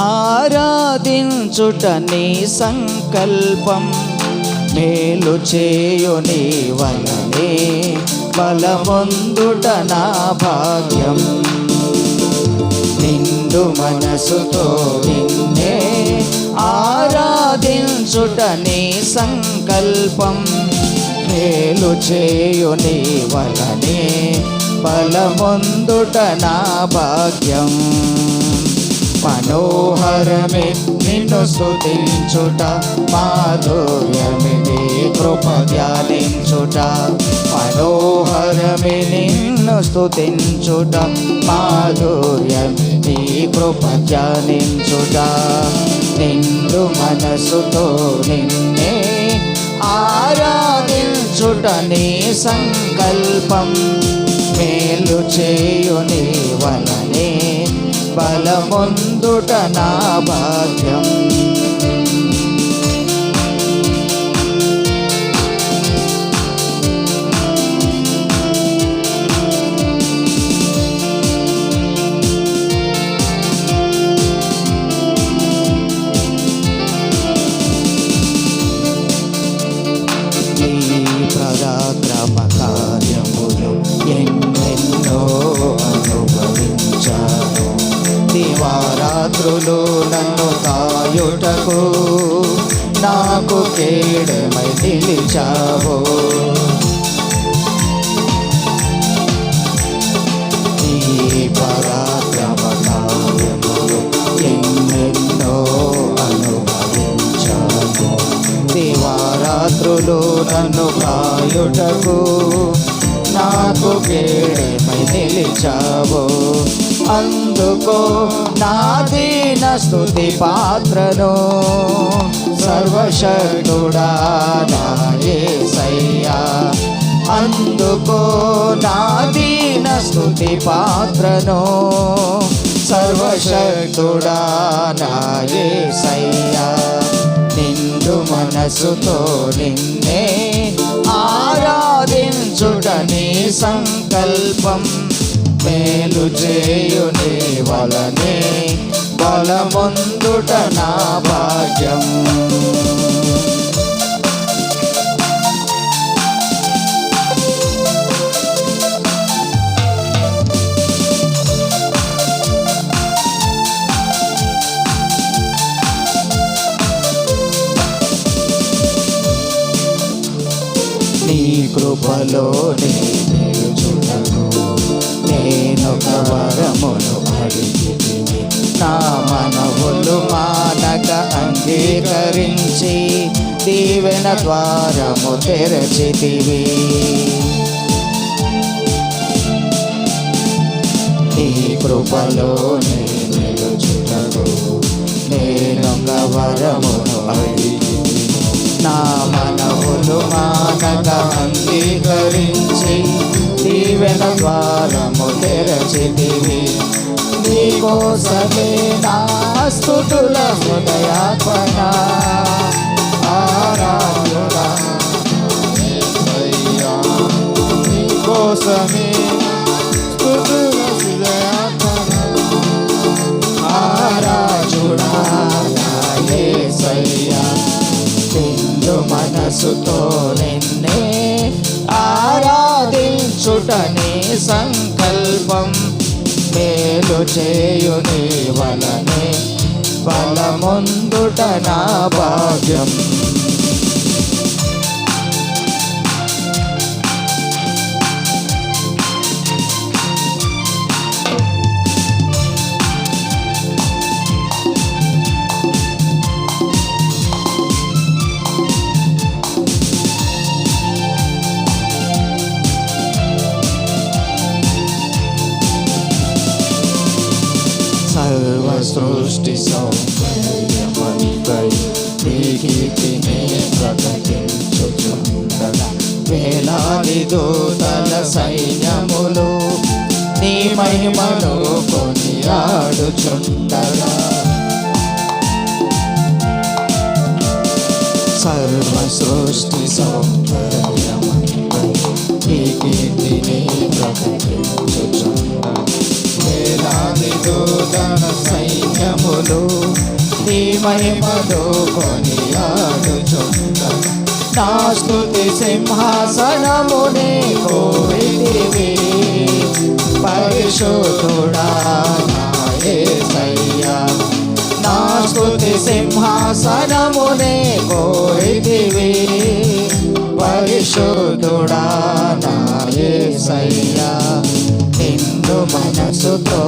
ఆరాధించుట నీ సంకల్పం. మేలు చేయు నీ వలనే బలముందుట నా భాగ్యం. నిండు మనసుతో నిన్నే ఆరాధించుట నీ సంకల్పం. మేలు చేయు నీ వలనే బలముందుట నా భాగ్యం. మనోహరమే నిన్ను స్థుతించుట మాధుర్యమిది కృప ధ్యానించుట. మనోహరమే నిన్ను స్థుతించుట మాధుర్యమిది కృప ధ్యానించుట. నిండు మనసుతో నిన్నే ఆరాధించుట నీ సంకల్పం. మేలు చేయుని వలనే బలమొందుట నా భాగ్యం. శత్రులు నన్ను కాయుటకు నాకు కేడమై నిలిచావు. నీ నన్ను కాయుటకు నాకు కేడమై నిలిచావో. అందుకో నా దీన స్తుతి పాత్రను సర్వశక్తుడా నా యేసయ్యా అందుకో నా దీన స్తుతి పాత్రను సర్వశక్తుడా నా యేసయ్యా నిండు మనసుతో నిన్నే ఆరాధించుట నీ సంకల్పం. మేలు చేయుని వలనే బలమొందుట నా భాగ్యం. నీ కృపలో నిలుచుటకు నేనొక వరమును అడిగితిని నా మనవులు మానక అంగీకరించి దీవెన ద్వారము తెరచితివి. నీ కృపలో నిలుచుటకు నేనొక వరమును అడిగితిని. నా మనవులు మానక అంగీకరించి దీవెన ద్వారము తెరచితివి నీకోసమే నా హృదయాత్మన ఆరాధుడా నీకోసమే స్థుతుల హృదయాత్మన ఆరాజుడా నా నిండు మనసుతో నిన్నే ఆరాధించుట నీ సంకల్పం మేలు చేయుని వలనే బలముందుట నా భాగ్యం. సృష్టి సౌందర్యమంతై నీ ప్రకటించుచుండగా వేలాది దూతల సైన్యములు నీ మహిమను కొనియాడుచుండగా. సర్వ సృష్టి సౌందర్యమంతై నీ కీర్తిని ప్రకటించుచుండగా. వేలాది దూతల స్థుతులు నీ మహిమలో కొనియాడుచుండ నా స్థుతి సింహాసనమునే కోరితివి పరిశుద్ధుడా నా యేసయ్యా నా స్తుతి సింహాసనమునే కోరితివి పరిశుద్ధుడా నా యేసయ్యా నిన్ను మనసుతో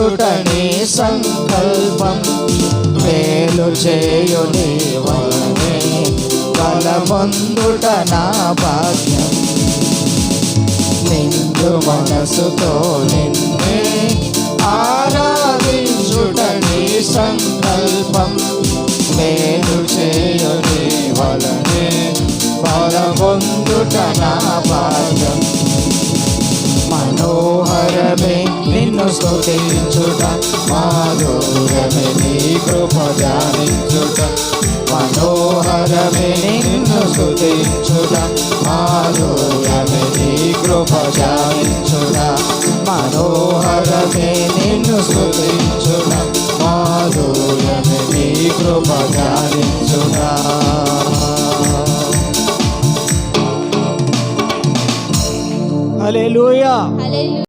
ఆరాధించుటని సంకల్పం మేలు చేయుని వలనే బలమందుట నా భాగ్యం. నిండు మనసుతో నిన్నే ఆరాధించుటని సంకల్పం మేలు చేయుని వలనే బలమందుట నా నిన్ను స్తుతించుట మాధురమే నీ కృప ధ్యానించుట మనోహరమే నిన్ను స్తుతించుట మాధురమే నీ కృప ధ్యానించుట మనోహరమే నిన్ను స్తుతించుట మాధురమే నీ కృప ధ్యానించుట. హల్లెలూయా. హల్లెలూయా.